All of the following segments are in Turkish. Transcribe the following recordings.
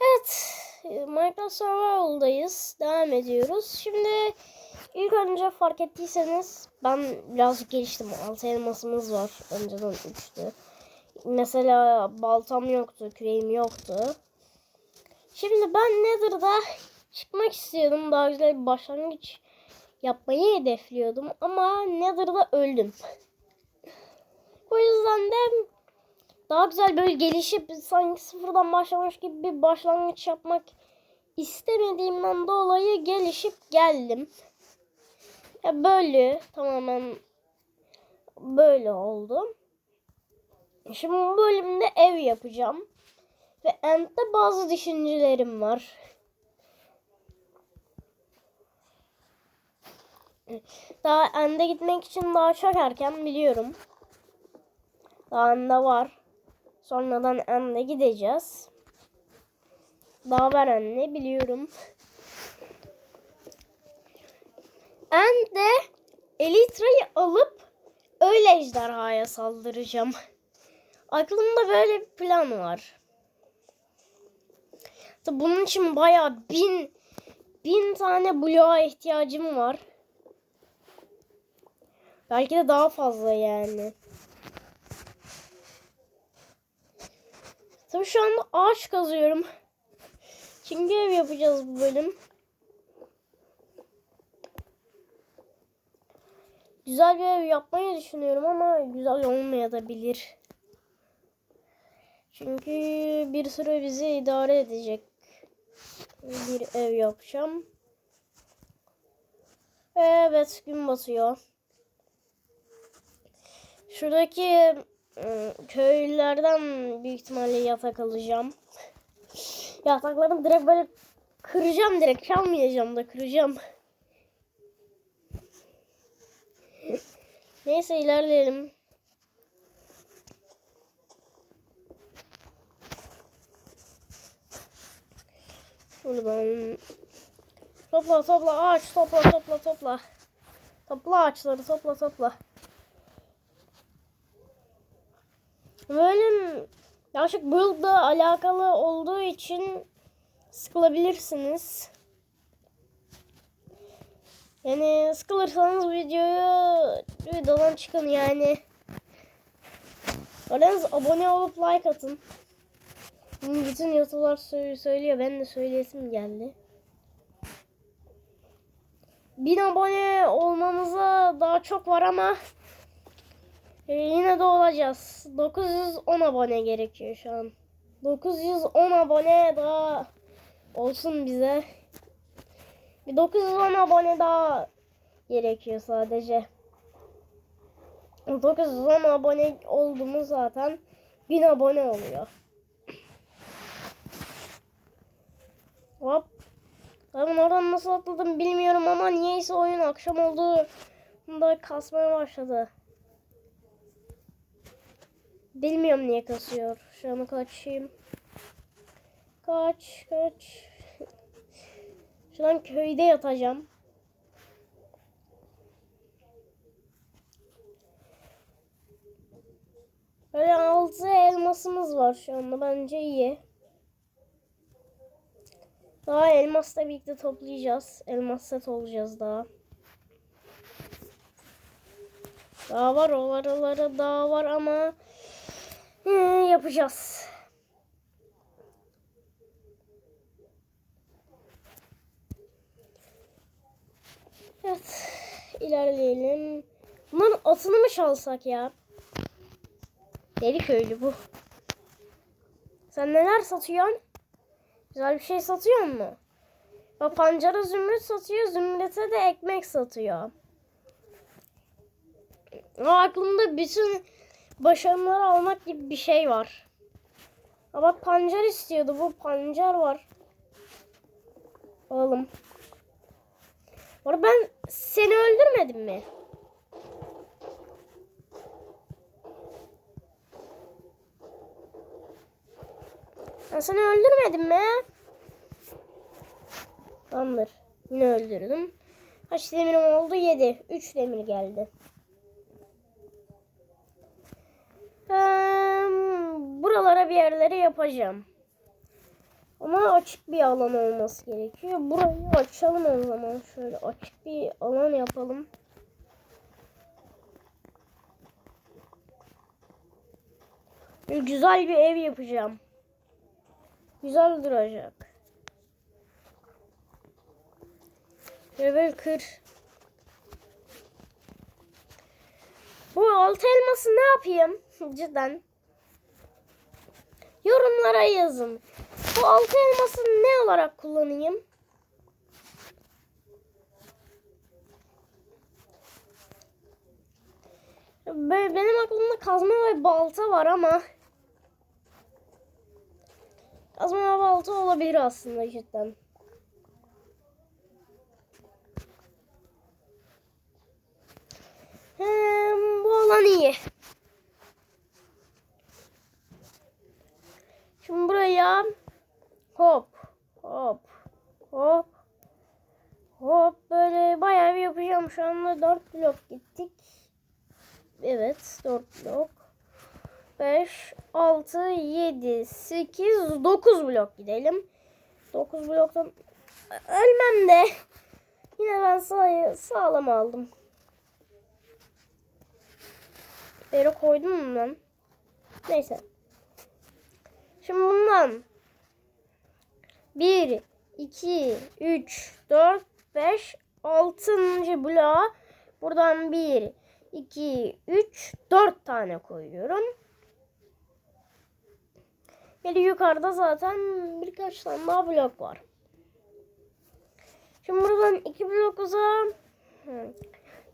Evet. Minecraft Survival'dayız. Devam ediyoruz. Şimdi ilk önce fark ettiyseniz ben birazcık geliştim. Altı elmasımız var. Önceden üçtü. Mesela baltam yoktu. Küreğim yoktu. Şimdi ben Nether'da çıkmak istiyordum. Daha güzel bir başlangıç yapmayı hedefliyordum. Ama Nether'da öldüm. O yüzden de daha güzel böyle gelişip sanki sıfırdan başlamış gibi bir başlangıç yapmak istemediğimden dolayı gelişip geldim. Ya böyle tamamen böyle oldu. Şimdi bu bölümde ev yapacağım. Ve End'de bazı düşüncelerim var. Daha End'e gitmek için daha çok erken biliyorum. Daha End'e var. Sonradan End'e gideceğiz. Daha var anne biliyorum. End'de Elytra'yı alıp öyle ejderhaya saldıracağım. Aklımda böyle bir plan var. Bunun için bayağı bin bin tane bloğa ihtiyacım var. Belki de daha fazla yani. Tabii şu anda ağaç kazıyorum. Çünkü ev yapacağız bu bölüm. Güzel bir ev yapmayı düşünüyorum ama güzel olmayabilir. Çünkü bir süre bizi idare edecek bir ev yapacağım. Evet gün batıyor. Şuradaki köylülerden büyük ihtimalle yatak alacağım. Yataklarını direkt böyle kıracağım direkt çalmayacağım da kıracağım. Neyse ilerleyelim. Buradan topla topla ağaç topla topla topla. Topla ağaçları topla topla. Bölüm yaklaşık build'la alakalı olduğu için sıkılabilirsiniz. Yani sıkılırsanız videoyu videodan çıkın yani. Aranız abone olup like atın. Bütün YouTube'lar sö- söylüyor. Ben de söyleyesim geldi. 1000 abone olmamıza daha çok var ama yine de olacağız. 910 abone gerekiyor şu an. 910 abone daha olsun bize. Bir 910 abone daha gerekiyor sadece. 910 abone oldu zaten 1000 abone oluyor. Hop. Ben oradan nasıl atladım bilmiyorum ama niyeyse oyun akşam oldu. Da kasmaya başladı. Bilmiyorum niye kasıyor. Şu an kaçayım. Kaç kaç. Şu an köyde yatacağım. Böyle altı elmasımız var şu anda. Bence iyi. Daha elmasla birlikte toplayacağız. Elmas set olacağız daha. Daha var oralara daha var ama ee, yapacağız. Evet. ilerleyelim. Bunların atını mı çalsak ya? Deli köylü bu. Sen neler satıyorsun? Güzel bir şey satıyor mu? Bak pancara zümrüt satıyor. Zümrüte de ekmek satıyor. O aklımda bütün başarımları almak gibi bir şey var. Ama pancar istiyordu. Bu pancar var. Bu arada ben seni öldürmedim mi? Ben seni öldürmedim mi? Tamamdır. Yine öldürdüm. Kaç demirim oldu? 7. 3 demir geldi. Buralara bir yerlere yapacağım. Ama açık bir alan olması gerekiyor. Burayı açalım o zaman. Şöyle açık bir alan yapalım. Güzel bir ev yapacağım. Güzel duracak. Level kır. Bu altı elması ne yapayım? Cidden. Yorumlara yazın. Bu altı elması ne olarak kullanayım? Be- Benim aklımda kazma ve balta var ama kazma ve balta olabilir aslında cidden. Hem, bu alan iyi. Şimdi buraya hop hop hop hop böyle bayağı bir yapacağım. Şu anda 4 blok gittik. Evet 4 blok. 5, 6, 7, 8, 9 blok gidelim. 9 bloktan ölmem de yine ben sayı sağlam aldım. Yere koydum mu ben? Neyse. Şimdi bundan 1, 2, 3, 4, 5, 6. bloğa buradan 1, 2, 3, 4 tane koyuyorum. Yani yukarıda zaten birkaç tane daha blok var. Şimdi buradan 2 blok uzağa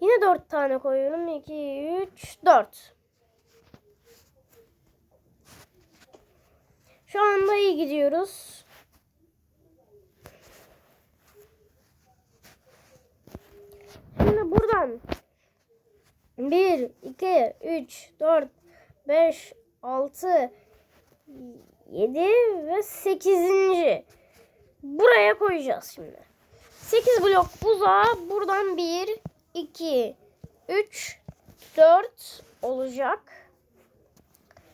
yine 4 tane koyuyorum. 2, 3, 4. Şu anda iyi gidiyoruz. Şimdi buradan 1, 2, 3, 4, 5, 6, 7 ve 8. Buraya koyacağız şimdi. 8 blok uzağa buradan 1, 2, 3, 4 olacak.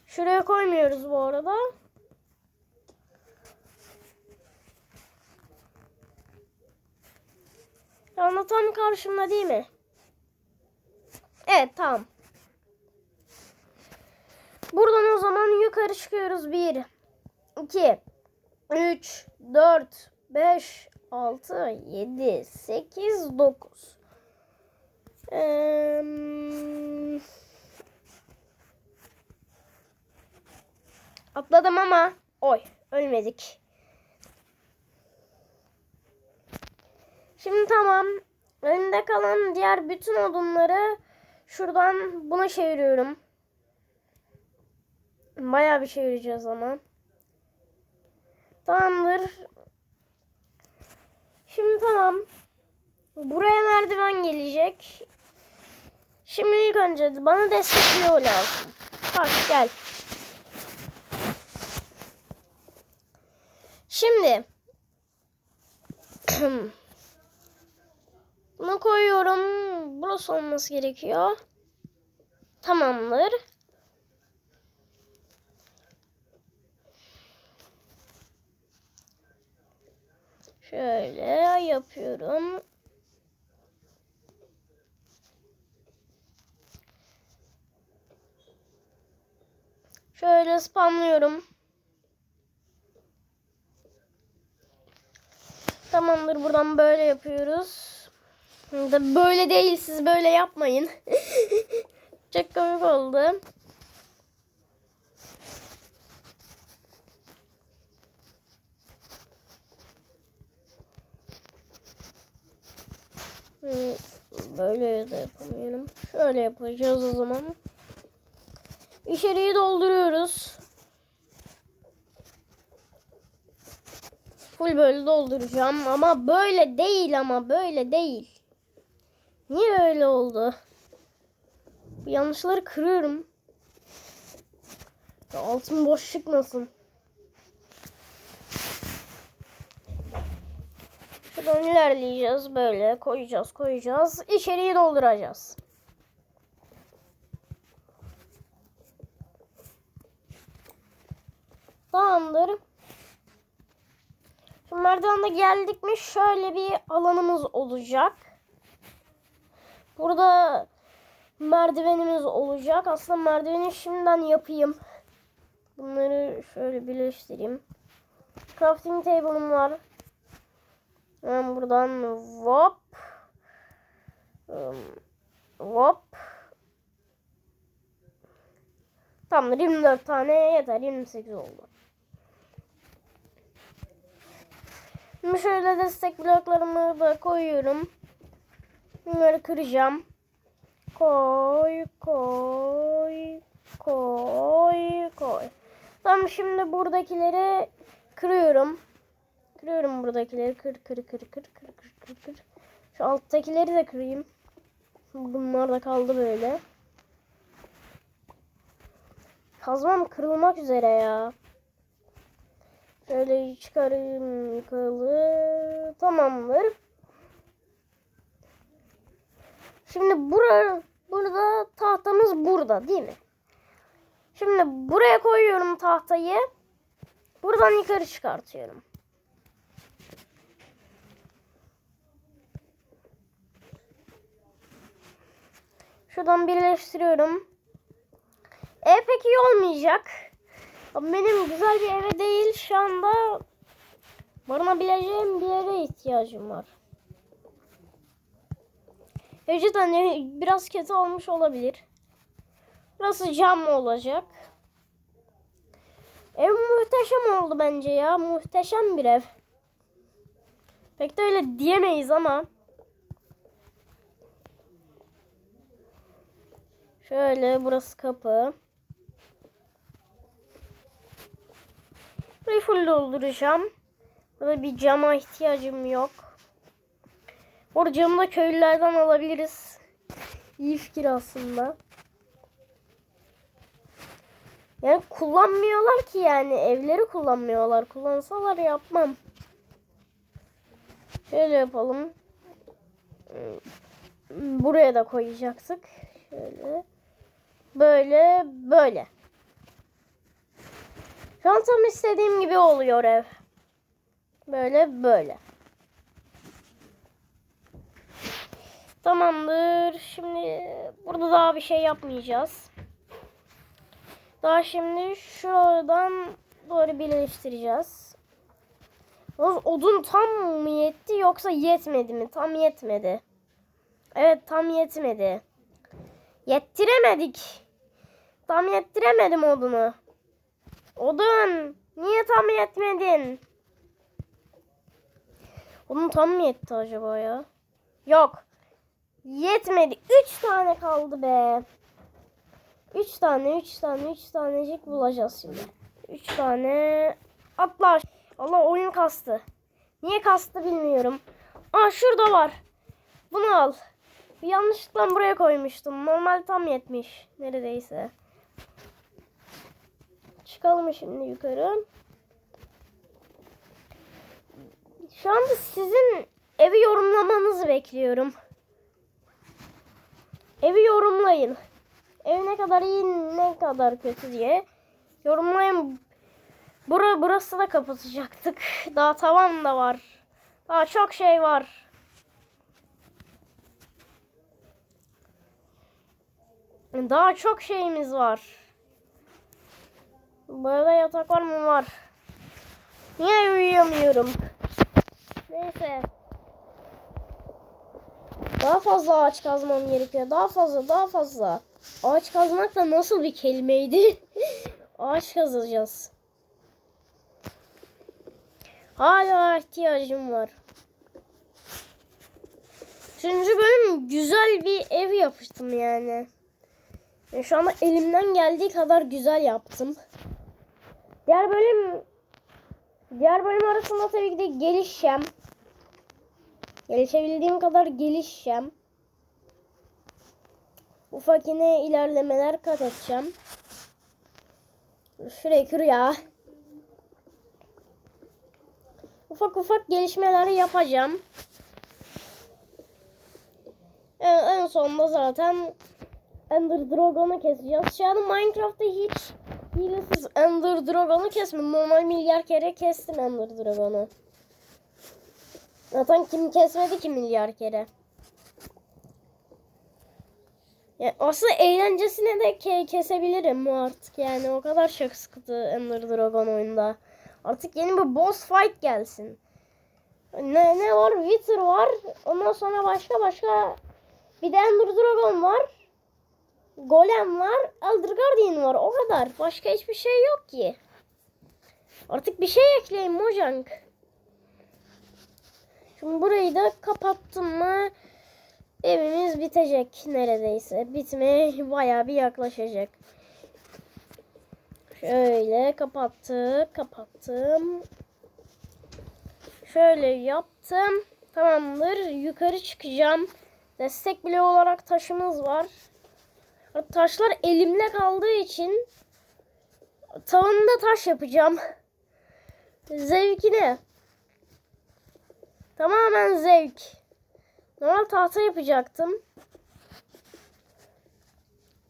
Şuraya koymuyoruz bu arada. Şu anda tam karşımda değil mi? Evet tamam. Buradan o zaman yukarı çıkıyoruz. 1, 2, 3, 4, 5, 6, 7, 8, 9. Ee, atladım ama oy ölmedik. Şimdi tamam. Önünde kalan diğer bütün odunları şuradan buna çeviriyorum. Bayağı bir çevireceğiz ama. Tamamdır. Şimdi tamam. Buraya merdiven gelecek. Şimdi ilk önce bana destekliyor lazım. Bak gel. Şimdi bunu koyuyorum. Burası olması gerekiyor. Tamamdır. Şöyle yapıyorum. Şöyle spamlıyorum. Tamamdır buradan böyle yapıyoruz. Böyle değil siz böyle yapmayın. Çok komik oldu. Böyle de yapamıyorum. Şöyle yapacağız o zaman. İçeriği dolduruyoruz. Full böyle dolduracağım ama böyle değil ama böyle değil. Niye öyle oldu? Bu yanlışları kırıyorum. Ya altın boş çıkmasın. Şuradan ilerleyeceğiz böyle koyacağız koyacağız. İçeriği dolduracağız. Tamamdır. Şimdi merdivende geldik mi şöyle bir alanımız olacak. Burada merdivenimiz olacak. Aslında merdiveni şimdiden yapayım. Bunları şöyle birleştireyim. Crafting table'ım var. Hemen buradan hop. Hop. Tamamdır 24 tane yeter 28 oldu. Şimdi şöyle destek bloklarımı da koyuyorum. Bunları kıracağım. Koy, koy, koy, koy. Tamam şimdi buradakileri kırıyorum. Kırıyorum buradakileri. Kır, kır, kır, kır, kır, kır, kır, kır. Şu alttakileri de kırayım. Bunlar da kaldı böyle. Kazmam kırılmak üzere ya. Şöyle çıkarayım yukarı. Tamamdır. Şimdi bura, burada tahtamız burada değil mi? Şimdi buraya koyuyorum tahtayı. Buradan yukarı çıkartıyorum. Şuradan birleştiriyorum. Ev pek iyi olmayacak. Benim güzel bir eve değil şu anda barınabileceğim bir yere ihtiyacım var. Önceden biraz kötü olmuş olabilir. Burası cam olacak. Ev muhteşem oldu bence ya. Muhteşem bir ev. Pek de öyle diyemeyiz ama. Şöyle burası kapı. Burayı full dolduracağım. Burada bir cama ihtiyacım yok. Orada camı da köylülerden alabiliriz. İyi fikir aslında. Yani kullanmıyorlar ki yani. Evleri kullanmıyorlar. Kullansalar yapmam. Şöyle yapalım. Buraya da koyacaktık. Şöyle. Böyle. Böyle. Şu an tam istediğim gibi oluyor ev. Böyle böyle. Tamamdır. Şimdi burada daha bir şey yapmayacağız. Daha şimdi şuradan doğru birleştireceğiz. Odun tam mı yetti yoksa yetmedi mi? Tam yetmedi. Evet tam yetmedi. Yettiremedik. Tam yettiremedim odunu. Odun niye tam yetmedin? Odun tam mı yetti acaba ya? Yok. Yetmedi. Üç tane kaldı be. Üç tane, üç tane, üç tanecik bulacağız şimdi. Üç tane. Atlar. Allah oyun kastı. Niye kastı bilmiyorum. Aa şurada var. Bunu al. Yanlışlıkla buraya koymuştum. Normal tam yetmiş. Neredeyse. Çıkalım şimdi yukarı. Şu anda sizin evi yorumlamanızı bekliyorum. Evi yorumlayın. Ev ne kadar iyi ne kadar kötü diye. Yorumlayın. Bura, burası da kapatacaktık. Daha tavan da var. Daha çok şey var. Daha çok şeyimiz var. Arada yatak var mı? Var. Niye uyuyamıyorum? Neyse. Daha fazla ağaç kazmam gerekiyor. Daha fazla, daha fazla. Ağaç kazmak da nasıl bir kelimeydi? ağaç kazacağız. Hala ihtiyacım var. Üçüncü bölüm güzel bir ev yapıştım yani. yani. Şu anda elimden geldiği kadar güzel yaptım. Diğer bölüm diğer bölüm arasında tabii ki de gelişeceğim. Gelişebildiğim kadar gelişeceğim. Ufak yine ilerlemeler kat edeceğim. Şurayı kır ya. Ufak ufak gelişmeleri yapacağım. En, en sonunda zaten Ender Dragon'u keseceğiz. Şu an Minecraft'ta hiç Hilesiz Ender Dragon'u kesme. Normal milyar kere kestin Ender Dragon'u. Zaten kim kesmedi ki milyar kere. Ya aslında eğlencesine de ke- kesebilirim bu artık yani o kadar çok sıkıntı Ender Dragon oyunda. Artık yeni bir boss fight gelsin. Ne ne var? Wither var. Ondan sonra başka başka bir de Ender Dragon var. Golem var. Elder Guardian var. O kadar. Başka hiçbir şey yok ki. Artık bir şey ekleyin Mojang. Şimdi burayı da kapattım mı evimiz bitecek neredeyse. Bitmeye bayağı bir yaklaşacak. Şöyle kapattık. Kapattım. Şöyle yaptım. Tamamdır. Yukarı çıkacağım. Destek bile olarak taşımız var. Taşlar elimde kaldığı için tavanında taş yapacağım. Zevkine. Tamamen zevk. Normal tahta yapacaktım.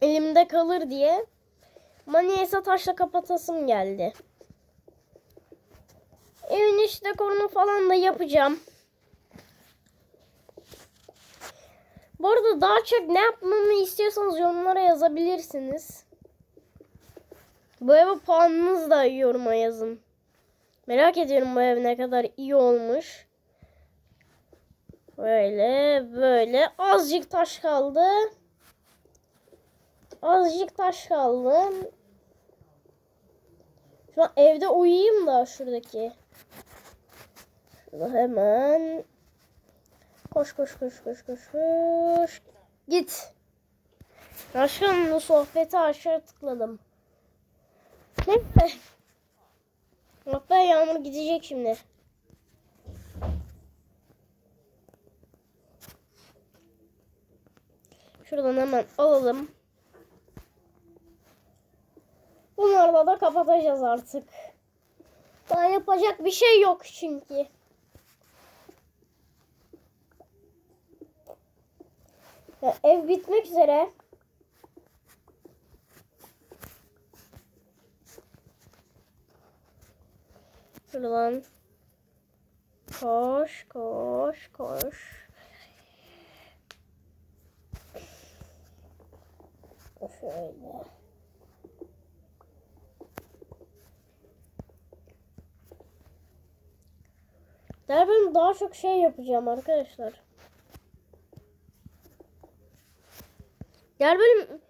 Elimde kalır diye. Ama niyeyse taşla kapatasım geldi. Evin iç dekorunu falan da yapacağım. Bu arada daha çok ne yapmamı istiyorsanız yorumlara yazabilirsiniz. Bu eve puanınızı da yoruma yazın. Merak ediyorum bu ev ne kadar iyi olmuş. Böyle böyle azıcık taş kaldı. Azıcık taş kaldı. Şu an evde uyuyayım da şuradaki. Şurada hemen Koş koş koş koş koş koş. Git. Aşkım bu sohbeti aşağı tıkladım. Neyse. Be yağmur gidecek şimdi. Şuradan hemen alalım. Bunlarla da kapatacağız artık. Daha yapacak bir şey yok çünkü. Ya, ev bitmek üzere. Şuradan koş koş koş. Şöyle. Der daha çok şey yapacağım arkadaşlar. Gel benim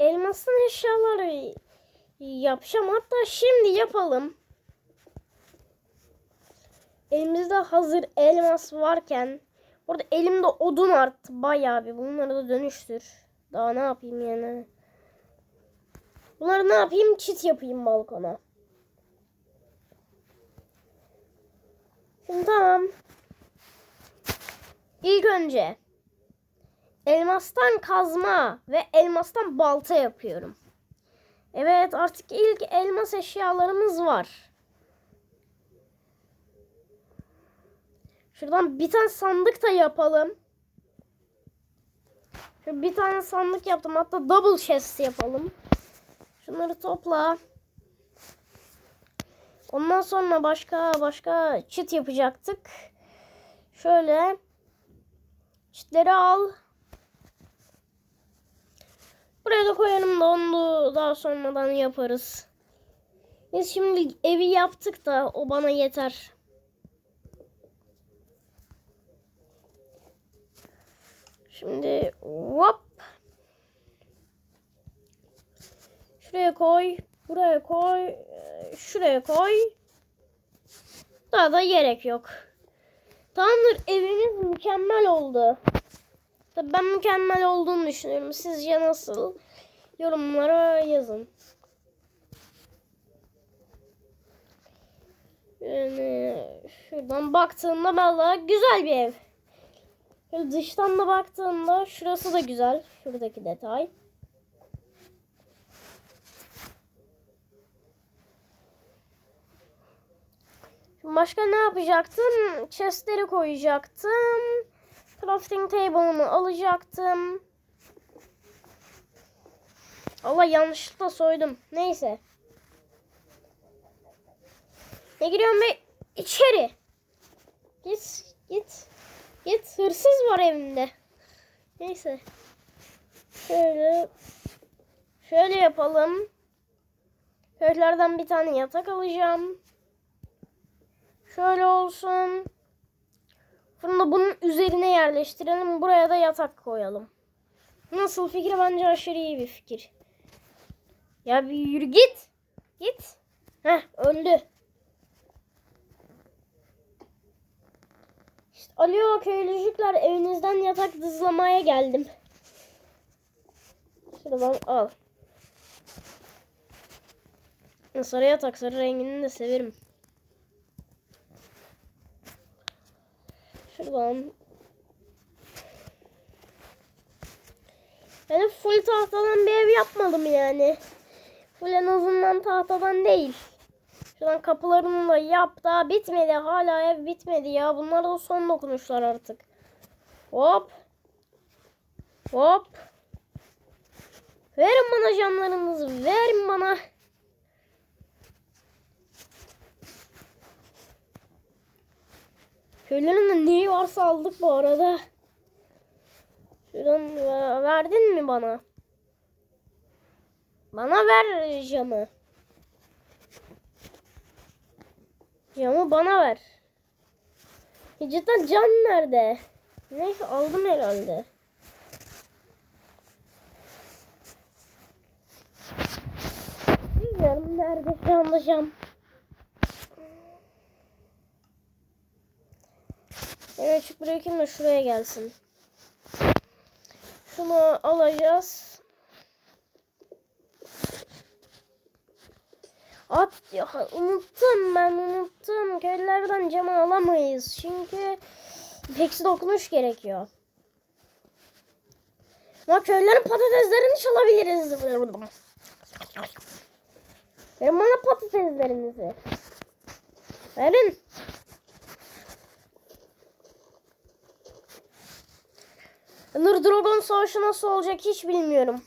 elmastan eşyaları yapacağım. Hatta şimdi yapalım. Elimizde hazır elmas varken burada elimde odun arttı bayağı bir. Bunları da dönüştür. Daha ne yapayım yani? Bunları ne yapayım? Çit yapayım balkona. Şimdi tamam. İlk önce elmastan kazma ve elmastan balta yapıyorum. Evet artık ilk elmas eşyalarımız var. Şuradan bir tane sandık da yapalım. Şöyle bir tane sandık yaptım. Hatta double chest yapalım. Şunları topla. Ondan sonra başka başka çit yapacaktık. Şöyle çitleri al. Buraya da koyalım da onu da daha sonradan yaparız. Biz şimdi evi yaptık da o bana yeter. Şimdi hop. Şuraya koy. Buraya koy. Şuraya koy. Daha da gerek yok. Tamamdır evimiz mükemmel oldu. Tabii ben mükemmel olduğunu düşünüyorum. Sizce nasıl? Yorumlara yazın. Yani şuradan baktığımda valla güzel bir ev. Dıştan da baktığımda şurası da güzel. Şuradaki detay. Başka ne yapacaktım? Chestleri koyacaktım. Crafting table'ımı alacaktım. Allah yanlışlıkla soydum. Neyse. Ne giriyorum be? İçeri. Git git. Git hırsız var evimde. Neyse. Şöyle. Şöyle yapalım. Köşklerden bir tane yatak alacağım. Şöyle olsun. Bunu da bunun üzerine yerleştirelim. Buraya da yatak koyalım. Nasıl fikir? Bence aşırı iyi bir fikir. Ya bir yürü git. Git. Heh öldü. İşte, alo köylücükler evinizden yatak dızlamaya geldim. Şuradan al. Sarı yatak sarı rengini de severim. Şuradan. Ben full tahtadan bir ev yapmadım yani. Full en azından tahtadan değil. Şuradan kapılarını da yap. Daha bitmedi. Hala ev bitmedi ya. Bunlar da son dokunuşlar artık. Hop. Hop. Verin bana canlarınızı. Verin bana. Köylerin de neyi varsa aldık bu arada. Şuradan ver- verdin mi bana? Bana ver camı. Camı bana ver. E cam nerede? Neyse aldım herhalde. Bilmiyorum nerede şu anda cam. Ben açık bırakayım da şuraya gelsin. Şunu alacağız. At ya unuttum ben unuttum. Köylerden cam alamayız. Çünkü ipeksi dokunuş gerekiyor. Ama köylerin patateslerini çalabiliriz. Verin bana patateslerinizi. Verin. Nur Dragon Savaşı nasıl olacak hiç bilmiyorum.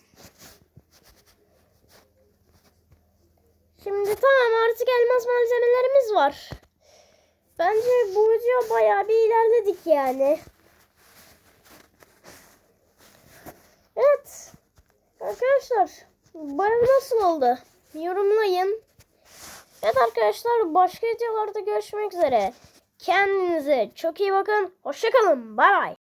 Şimdi tamam artık elmas malzemelerimiz var. Bence bu video bayağı bir ilerledik yani. Evet. Arkadaşlar ev nasıl oldu? Yorumlayın. Evet arkadaşlar başka videolarda görüşmek üzere. Kendinize çok iyi bakın. Hoşçakalın. Bay bay.